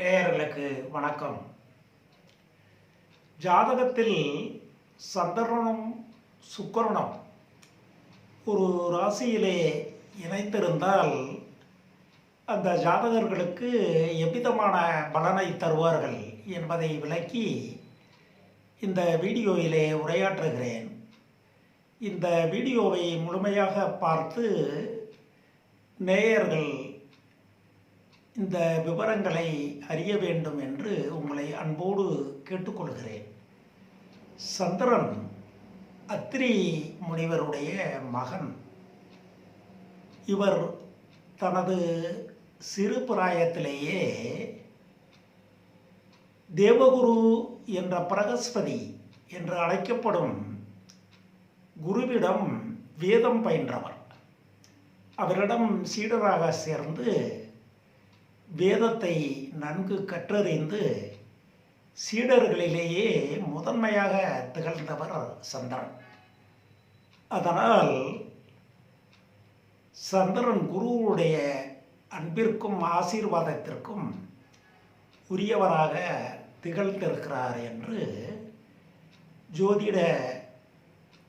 நேயர்களுக்கு வணக்கம். ஜாதகத்தில் சந்திரனும் சுக்கரனும் ஒரு ராசியிலே இணைத்திருந்தால் அந்த ஜாதகர்களுக்கு எவ்விதமான பலனை தருவார்கள் என்பதை விளக்கி இந்த வீடியோவிலே உரையாற்றுகிறேன். இந்த வீடியோவை முழுமையாக பார்த்து நேயர்கள் இந்த விவரங்களை அறிய வேண்டும் என்று உங்களை அன்போடு கேட்டுக்கொள்கிறேன். சந்திரன் அத்திரி முனிவருடைய மகன். இவர் தனது சிறு பிராயத்திலேயே தேவகுரு என்ற பிரகஸ்பதி என்று அழைக்கப்படும் குருவிடம் வேதம் பயின்றவர். அவரிடம் சீடராக சேர்ந்து வேதத்தை நன்கு கற்றறிந்து சீடர்களிலேயே முதன்மையாக திகழ்ந்தவர் சந்திரன். அதனால் சந்திரன் குருவுடைய அன்பிற்கும் ஆசீர்வாதத்திற்கும் உரியவராக திகழ்ந்திருக்கிறார் என்று ஜோதிட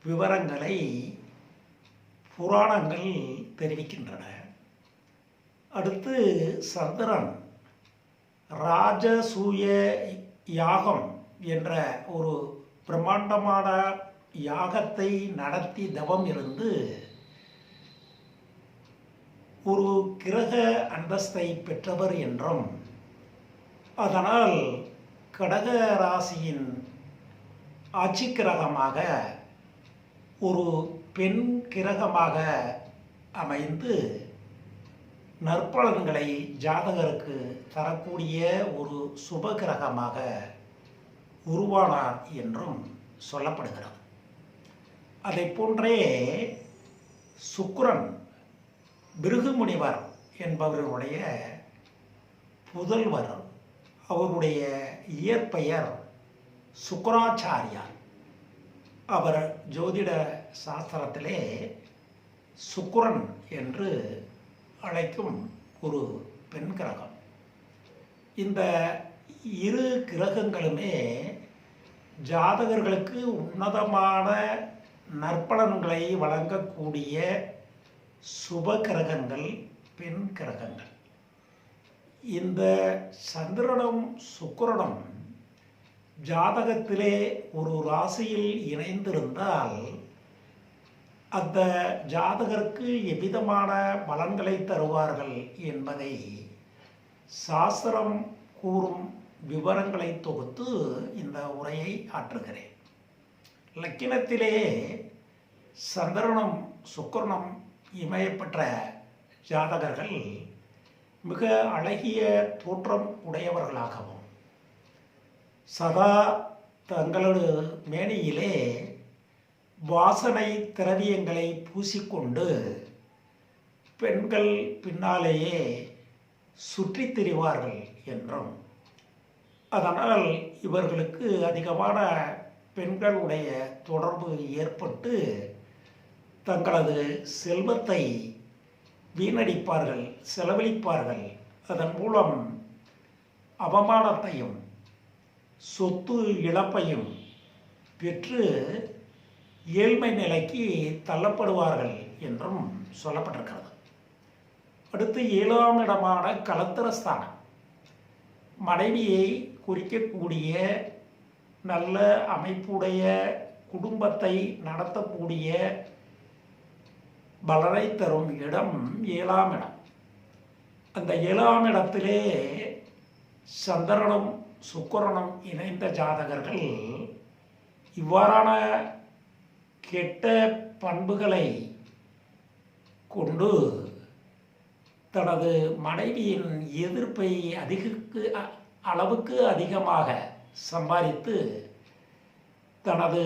விவரங்களை புராணங்கள் தெரிவிக்கின்றன. அடுத்து சந்திரன். ராஜசூய யாகம் என்ற ஒரு பிரம்மாண்டமான யாகத்தை நடத்தி தவம் இருந்து ஒரு கிரக அந்தஸ்தை பெற்றவர் என்றும் அதனால் கடக ராசியின் ஆட்சி கிரகமாக ஒரு பெண் கிரகமாக அமைந்து நற்பலன்களை ஜாதகருக்கு தரக்கூடிய ஒரு சுப கிரகமாக உருவானார் என்றும் சொல்லப்படுகிறது. அதை போன்றே சுக்கரன் பிருகுமுனிவர் என்பவருடைய புதல்வர் அவருடைய இயற்பெயர் சுக்கராச்சாரியார். அவர் ஜோதிட சாஸ்திரத்திலே சுக்கரன் என்று அழைக்கும் ஒரு பெண் கிரகம். இந்த இரு கிரகங்களுமே ஜாதகர்களுக்கு உன்னதமான நற்பலன்களை வழங்கக்கூடிய சுப கிரகங்கள் பெண் கிரகங்கள். இந்த சந்திரனும் சுக்கிரனும் ஜாதகத்திலே ஒரு ராசியில் இணைந்திருந்தால் அந்த ஜாதகருக்கு எவ்விதமான பலன்களை தருவார்கள் என்பதை சாஸ்திரம் கூறும் விவரங்களை தொகுத்து இந்த உரையை ஆற்றுகிறேன். லக்கினத்திலே சந்திரனும் சுக்கரனும் இமயப்பெற்ற ஜாதகர்கள் மிக அழகிய தோற்றம் உடையவர்களாகவும் சதா தங்களது மேனியிலே வாசனை திரவியங்களை பூசிக்கொண்டு பெண்கள் பின்னாலேயே சுற்றித் திரிவார்கள் என்றும் அதனால் இவர்களுக்கு அதிகமான பெண்களுடைய தொடர்பு ஏற்பட்டு தங்களது செல்வத்தை வீணடிப்பார்கள் செலவழிப்பார்கள். அதன் மூலம் அவமானத்தையும் சொத்து இழப்பையும் பெற்று ஏழ்மை நிலைக்கு தள்ளப்படுவார்கள் என்றும் சொல்லப்பட்டிருக்கிறது. அடுத்து ஏழாம் இடமான கலத்திரஸ்தானம். மனைவியை குறிக்கக்கூடிய நல்ல அமைப்புடைய குடும்பத்தை நடத்தக்கூடிய பலனை தரும் இடம் ஏழாம் இடம். அந்த ஏழாம் இடத்திலே சந்திரனும் சுக்கரனும் இணைந்த ஜாதகர்கள் இவ்வாறான கெட்ட பண்புகளை கொண்டு தனது மனைவியின் எதிர்ப்பை அதிகக்கு அளவுக்கு அதிகமாக சம்பாதித்து தனது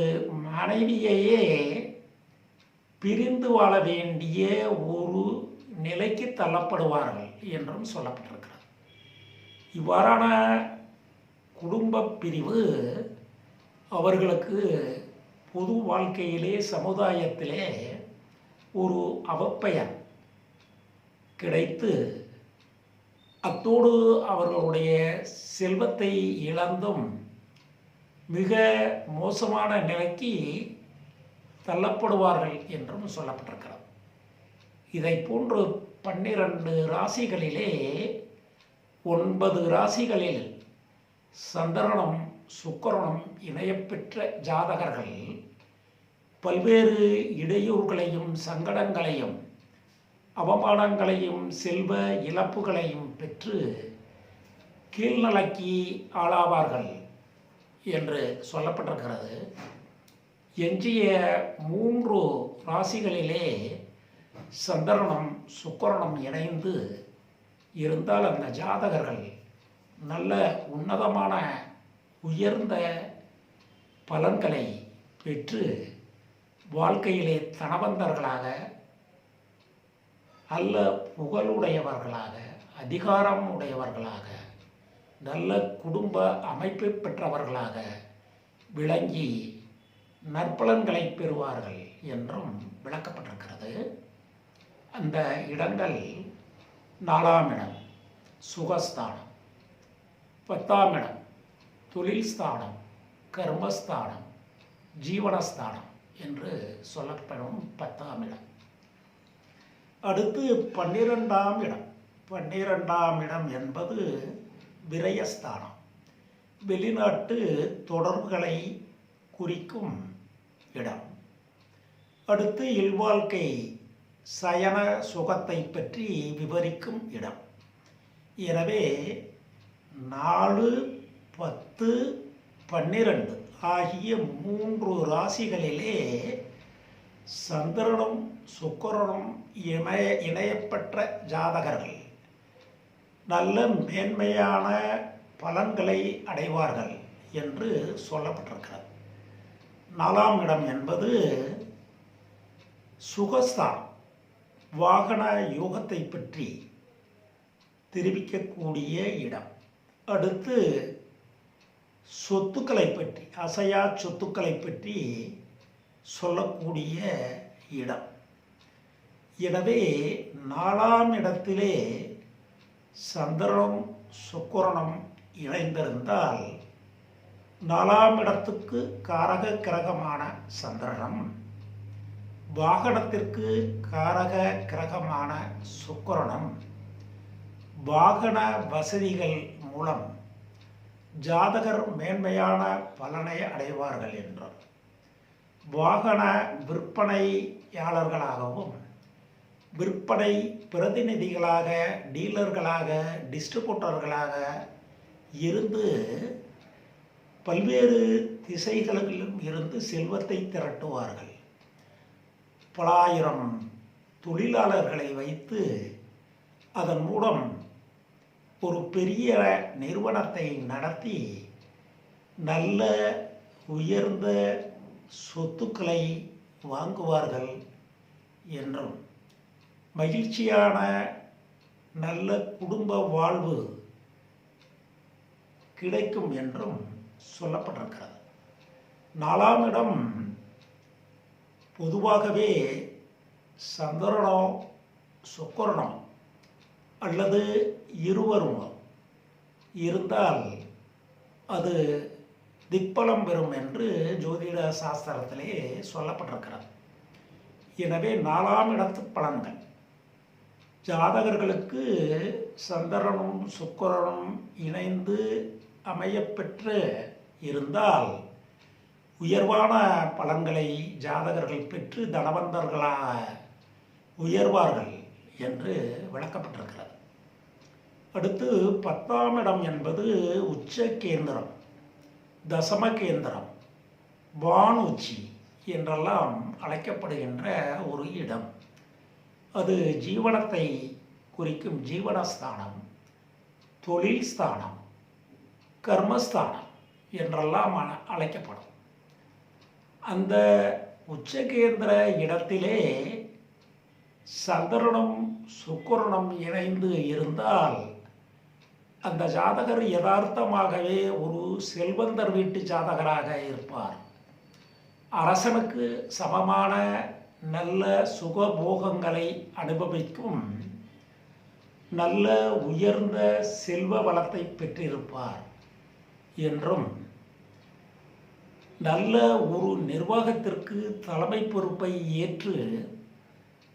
மனைவியையே பிரிந்து வாழ வேண்டிய ஒரு நிலைக்கு தள்ளப்படுவார்கள் என்றும் சொல்லப்பட்டிருக்கிறது. இவ்வாறான குடும்ப பிரிவு அவர்களுக்கு பொது வாழ்க்கையிலே சமுதாயத்திலே ஒரு அவப்பெயர் கிடைத்து அத்தோடு அவர்களுடைய செல்வத்தை இழந்தும் மிக மோசமான நிலைக்கு தள்ளப்படுவார்கள் என்றும் சொல்லப்பட்டிருக்கிறது. இதை போன்று பன்னிரண்டு ராசிகளிலே ஒன்பது ராசிகளில் சந்திரனும் சுக்கரனும் இணையப்பெற்ற ஜாதகர்கள் பல்வேறு இடையூறுகளையும் சங்கடங்களையும் அவமானங்களையும் செல்வ இழப்புகளையும் பெற்று கீழ்நலக்கி ஆளாவார்கள் என்று சொல்லப்பட்டிருக்கிறது. எஞ்சிய மூன்று ராசிகளிலே சந்திரனும் சுக்கரனும் இணைந்து இருந்தால் அந்த ஜாதகர்கள் நல்ல உன்னதமான உயர்ந்த பலன்களை பெற்று வாழ்க்கையிலே தனவந்தர்களாக அல்ல புகழுடையவர்களாக அதிகாரம் உடையவர்களாக நல்ல குடும்ப அமைப்பை பெற்றவர்களாக விளங்கி நற்பலன்களை பெறுவார்கள் என்றும் விளக்கப்பட்டிருக்கிறது. அந்த இடங்கள் நாலாம் இடம் சுகஸ்தானம். பத்தாம் இடம் தொழில் ஸ்தானம் கர்மஸ்தானம் ஜீவனஸ்தானம். என்று சொல்லப்படும் பத்தாம் இடம். அடுத்து பன்னிரெண்டாம் இடம். பன்னிரெண்டாம் இடம் என்பது விரயஸ்தானம். வெளிநாட்டு தொடர்புகளை குறிக்கும் இடம். அடுத்து இல்வாழ்க்கை சயன சுகத்தை பற்றி விவரிக்கும் இடம். எனவே நாலு பத்து பன்னிரண்டு. ஆகிய மூன்று ராசிகளிலே சந்திரனும் சுக்கரனும் இணைய இணையப்பட்ட ஜாதகர்கள் நல்ல மேன்மையான பலன்களை அடைவார்கள் என்று சொல்லப்பட்டிருக்கிறது. நாலாம் இடம் என்பது சுகஸ்தான் வாகன யோகத்தை பற்றி தெரிவிக்கக்கூடிய இடம். அடுத்து சொத்துக்களை பற்றி அசையா சொத்துக்களை பற்றி சொல்லக்கூடிய இடம். எனவே நாலாம் இடத்திலே சந்திரனும் சுக்கரனும் இணைந்திருந்தால் நாலாம் இடத்துக்கு காரக கிரகமான சந்திரனும் வாகனத்திற்கு காரக கிரகமான சுக்கரனும் வாகன வசதிகள் மூலம் ஜாதகர் மேன்மையான பலனை அடைவார்கள் என்றார். வாகன விற்பனையாளர்களாகவும் விற்பனை பிரதிநிதிகளாக டீலர்களாக டிஸ்ட்ரிபியூட்டர்களாக இருந்து பல்வேறு திசைகளிலும் இருந்து செல்வத்தை திரட்டுவார்கள். பலாயிரம் தொழிலாளர்களை வைத்து அதன் மூலம் ஒரு பெரிய நிறுவனத்தை நடத்தி நல்ல உயர்ந்த சொத்துக்களை வாங்குவார்கள் என்றும் மகிழ்ச்சியான நல்ல குடும்ப வாழ்வு கிடைக்கும் என்றும் சொல்லப்பட்டிருக்கிறது. நாலாம் இடம் பொதுவாகவே சந்திரனம் சுக்கரனோ. அல்லது இருவரும்? இருந்தால் அது திக்பலம் பெறும் என்று ஜோதிட சாஸ்திரத்திலே சொல்லப்பட்டிருக்கிறது. எனவே நாலாம் இடத்து பலன்கள். ஜாதகர்களுக்கு சந்திரனும் சுக்கரனும் இணைந்து அமையப்பெற்று இருந்தால் உயர்வான பலன்களை ஜாதகர்கள் பெற்று தனவந்தர்களாக உயர்வார்கள் என்று விளக்கப்பட்டிருக்கிறது. அடுத்து பத்தாம் இடம் என்பது உச்ச கேந்திரம் தசம கேந்திரம் வான் உச்சி என்றெல்லாம் அழைக்கப்படுகின்ற ஒரு இடம். அது ஜீவனத்தை குறிக்கும் ஜீவனஸ்தானம் தொழில் ஸ்தானம் கர்மஸ்தானம் என்றெல்லாம் அழைக்கப்படும். அந்த உச்சகேந்திர இடத்திலே சந்திரனும் சுக்கரனும் இணைந்து இருந்தால் அந்த ஜாதகர் யதார்த்தமாகவே ஒரு செல்வந்தர் வீட்டு ஜாதகராக இருப்பார். அரசனுக்கு சமமான நல்ல சுகபோகங்களை அனுபவிக்கும் நல்ல உயர்ந்த செல்வ வளத்தை பெற்றிருப்பார் என்றும் நல்ல ஒரு நிர்வாகத்திற்கு தலைமை பொறுப்பை ஏற்று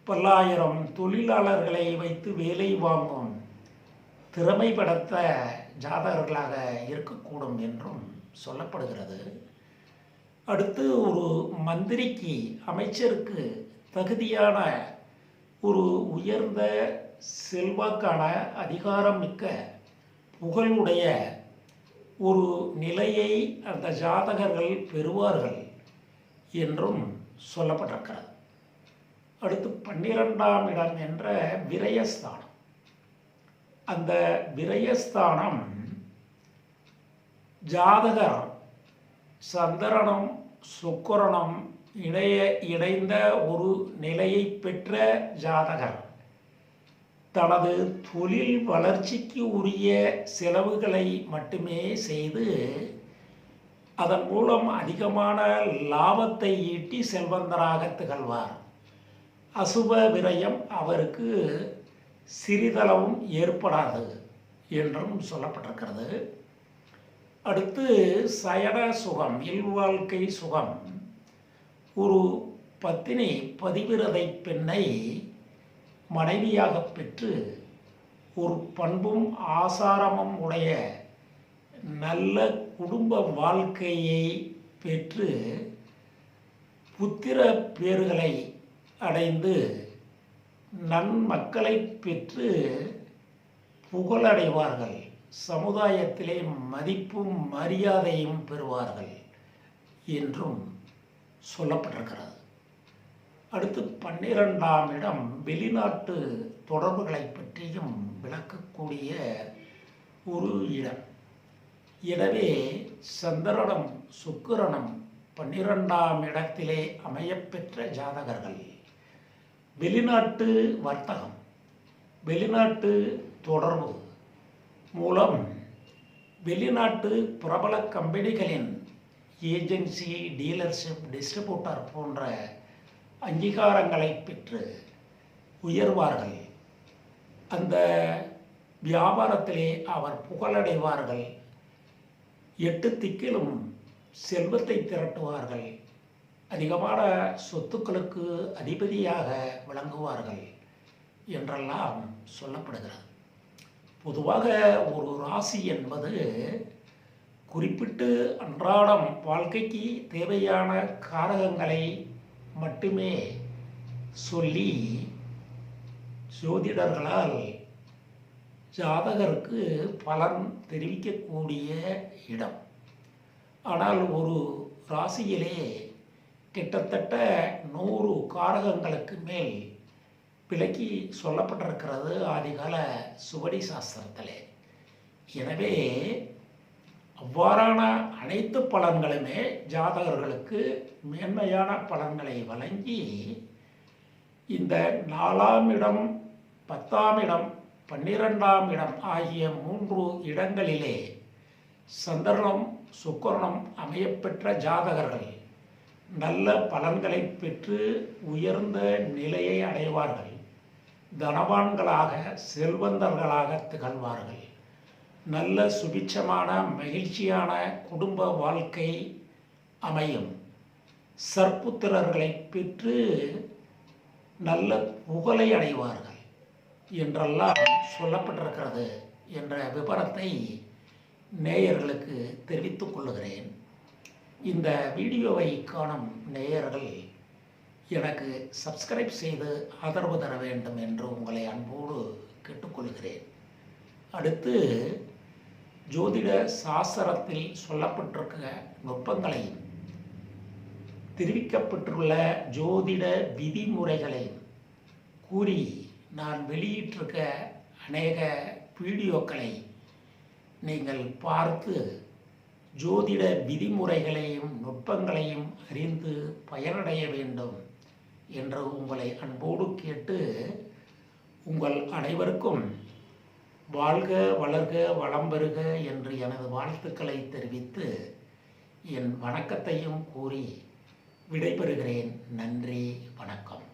பல்லாயிரம் தொழிலாளர்களை வைத்து வேலை வாங்கும் திறமை படைத்த ஜாதகர்களாக இருக்கக்கூடும் என்றும் சொல்லப்படுகிறது. அடுத்து ஒரு மந்திரிக்கு அமைச்சருக்கு தகுதியான ஒரு உயர்ந்த செல்வாக்கான அதிகாரம் மிக்க புகழுடைய ஒரு நிலையை அந்த ஜாதகர்கள் பெறுவார்கள் என்றும் சொல்லப்பட்டிருக்கிறது. அடுத்து பன்னிரெண்டாம் இடம் என்ற விரயஸ்தானம். அந்த விரயஸ்தானம் ஜாதகர் சந்திரனும் சுக்கரனும் இணைய இணைந்த ஒரு நிலையை பெற்ற ஜாதகர். தனது தொழில் வளர்ச்சிக்கு உரிய செலவுகளை மட்டுமே செய்து அதன் மூலம் அதிகமான லாபத்தை ஈட்டி செல்வந்தராக திகழ்வார். அசுப விரயம் அவருக்கு சிறிதளவும் ஏற்படாது என்றும் சொல்லப்பட்டிருக்கிறது. அடுத்து சயன சுகம் இல்வாழ்க்கை சுகம். ஒரு பத்தினி பதிவிரதை பெண்ணை மனைவியாக பெற்று ஒரு பண்பும் ஆசாரமும் உடைய நல்ல குடும்ப வாழ்க்கையை பெற்று புத்திர பேறுகளை அடைந்து நன்மக்களை பெற்று புகழடைவார்கள். சமுதாயத்திலே மதிப்பும் மரியாதையும் பெறுவார்கள் என்றும் சொல்லப்பட்டிருக்கிறது. அடுத்து பன்னிரெண்டாம் இடம் வெளிநாட்டு தொடர்புகளை பற்றியும் விளக்கக்கூடிய ஒரு இடம். எனவே சந்திரனம் சுக்கிரனம் பன்னிரெண்டாம் இடத்திலே அமையப்பெற்ற ஜாதகர்கள். வெளிநாட்டு வர்த்தகம் வெளிநாட்டு தொடர்பு மூலம் வெளிநாட்டு பிரபல கம்பெனிகளின் ஏஜென்சி டீலர்ஷிப் டிஸ்ட்ரிபியூட்டர் போன்ற அங்கீகாரங்களை பெற்று உயர்வார்கள். அந்த வியாபாரத்திலே அவர் புகழடைவார்கள். எட்டு திக்கிலும் செல்வத்தை திரட்டுவார்கள். அதிகமான சொத்துக்களுக்கு அதிபதியாக விளங்குவார்கள் என்றெல்லாம் சொல்லப்படுகிறது. பொதுவாக ஒரு ராசி என்பது குறிப்பிட்டு அன்றாடம் வாழ்க்கைக்கு தேவையான காரகங்களை மட்டுமே சொல்லி ஜோதிடர்களால் ஜாதகருக்கு பலன் தெரிவிக்கக்கூடிய இடம். ஆனால் ஒரு ராசியிலே கிட்டத்தட்ட நூறு காரகங்களுக்கு மேல் விலக்கி சொல்லப்பட்டிருக்கிறது ஆதிகால சுவடி சாஸ்திரத்தில். எனவே அவ்வாறான அனைத்து பலன்களுமே ஜாதகர்களுக்கு மேன்மையான பலன்களை வழங்கி இந்த நாலாம் இடம் பத்தாம் இடம் பன்னிரெண்டாம் இடம் ஆகிய மூன்று இடங்களிலே சந்திரனும் சுக்கரனும் அமையப்பெற்ற ஜாதகர்கள் நல்ல பலன்களை பெற்று உயர்ந்த நிலையை அடைவார்கள். தனவான்களாக செல்வந்தர்களாக திகழ்வார்கள். நல்ல சுபிட்சமான மகிழ்ச்சியான குடும்ப வாழ்க்கை அமையும். சற்புத்திரர்களை பெற்று நல்ல புகழை அடைவார்கள் என்றெல்லாம் சொல்லப்பட்டிருக்கிறது என்ற விபரத்தை நேயர்களுக்கு தெரிவித்துக் கொள்ளுகிறேன். இந்த வீடியோவை காணும் நேயர்கள் எனக்கு சப்ஸ்கிரைப் செய்து ஆதரவு தர வேண்டும் என்று உங்களை அன்போடு கேட்டுக்கொள்கிறேன். அடுத்து ஜோதிட சாஸ்திரத்தில் சொல்லப்பட்டிருக்க நுட்பங்களையும் தெரிவிக்கப்பட்டுள்ள ஜோதிட விதிமுறைகளையும் கூறி நான் வெளியிட்டிருக்க அநேக வீடியோக்களை நீங்கள் பார்த்து ஜோதிட விதிமுறைகளையும் நுட்பங்களையும் அறிந்து பயனடைய வேண்டும் என்று உங்களை அன்போடு கேட்டு உங்கள் அனைவருக்கும் வாழ்க வளர்க வளம் பெறுக என்று எனது வாழ்த்துக்களை தெரிவித்து என் வணக்கத்தையும் கூறி விடைபெறுகிறேன். நன்றி வணக்கம்.